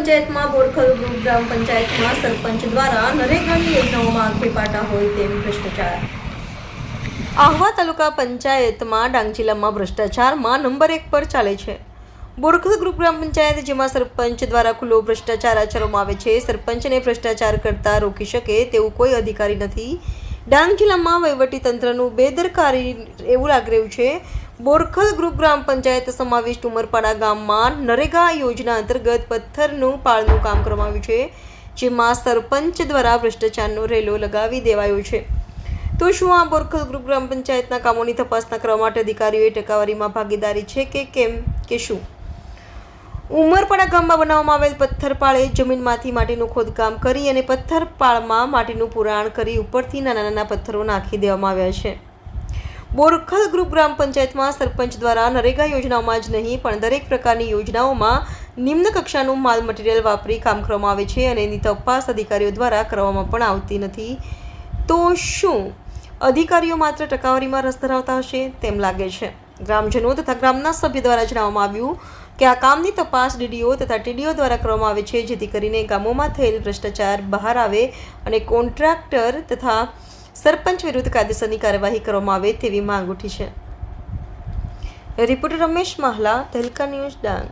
પંચાયતમાં બોરખલ ગ્રામ પંચાયતમાં સરપંચ દ્વારા નરેગાની યોજનાઓમાં આંખે પાટા હોય તેમ ભ્રષ્ટાચાર. આહવા તાલુકા પંચાયતમાં ડાંગ જિલ્લામાં ભ્રષ્ટાચારમાં નંબર એક પર ચાલે છે. બોરખલ ગ્રુપ ગ્રામ પંચાયત, જેમાં સરપંચ દ્વારા ખુલ્લો ભ્રષ્ટાચાર આચરવામાં આવે છે, સરપંચને ભ્રષ્ટાચાર કરતા રોકી શકે તેવું કોઈ અધિકારી નથી. ડાંગ જિલ્લામાં વહીવટી તંત્રનું બેદરકારી એવું લાગી રહ્યું છે. બોરખલ ગ્રુપ ગ્રામ પંચાયત સમાવિષ્ટ ઉમરપાડા ગામમાં નરેગા યોજના અંતર્ગત પથ્થરનું પાળનું કામ કરવામાં આવ્યું છે, જેમાં સરપંચ દ્વારા ભ્રષ્ટાચારનો રેલો લગાવી દેવાયો છે. તો શું આ બોરખલ ગ્રુપ ગ્રામ પંચાયતના કામોની તપાસના કરવા માટે અધિકારીઓએ ટકાવારીમાં ભાગીદારી છે કે કેમ કે શું? ઉમરપાડા ગામમાં બનાવવામાં આવેલ પથ્થરપાળે જમીનમાંથી માટીનું ખોદકામ કરી અને પથ્થરપાળમાં માટીનું પુરાણ કરી ઉપરથી નાના નાના પથ્થરો નાખી દેવામાં આવ્યા છે. બોરખલ ગ્રુપ ગ્રામ પંચાયતમાં સરપંચ દ્વારા નરેગા યોજનાઓમાં જ નહીં, પણ દરેક પ્રકારની યોજનાઓમાં નિમ્ન કક્ષાનું માલ મટીરિયલ વાપરી કામ કરવામાં આવે છે અને એની તપાસ અધિકારીઓ દ્વારા કરવામાં પણ આવતી નથી. તો શું અધિકારીઓ માત્ર ટકાવારીમાં રસ ધરાવતા હશે તેમ લાગે છે? ગ્રામજનો તથા ગ્રામના સભ્ય દ્વારા જણાવવામાં આવ્યું કે આ કામની તપાસ ડીડીઓ તથા ટીડીઓ દ્વારા કરવામાં આવે છે, જેથી કરીને ગામોમાં થયેલ ભ્રષ્ટાચાર બહાર આવે અને કોન્ટ્રાક્ટર તથા સરપંચ વિરુદ્ધ કાયદેસરની કાર્યવાહી કરવામાં આવે તેવી માંગ ઉઠી છે. Reporter Ramesh Mahla, Tehelka news Dang.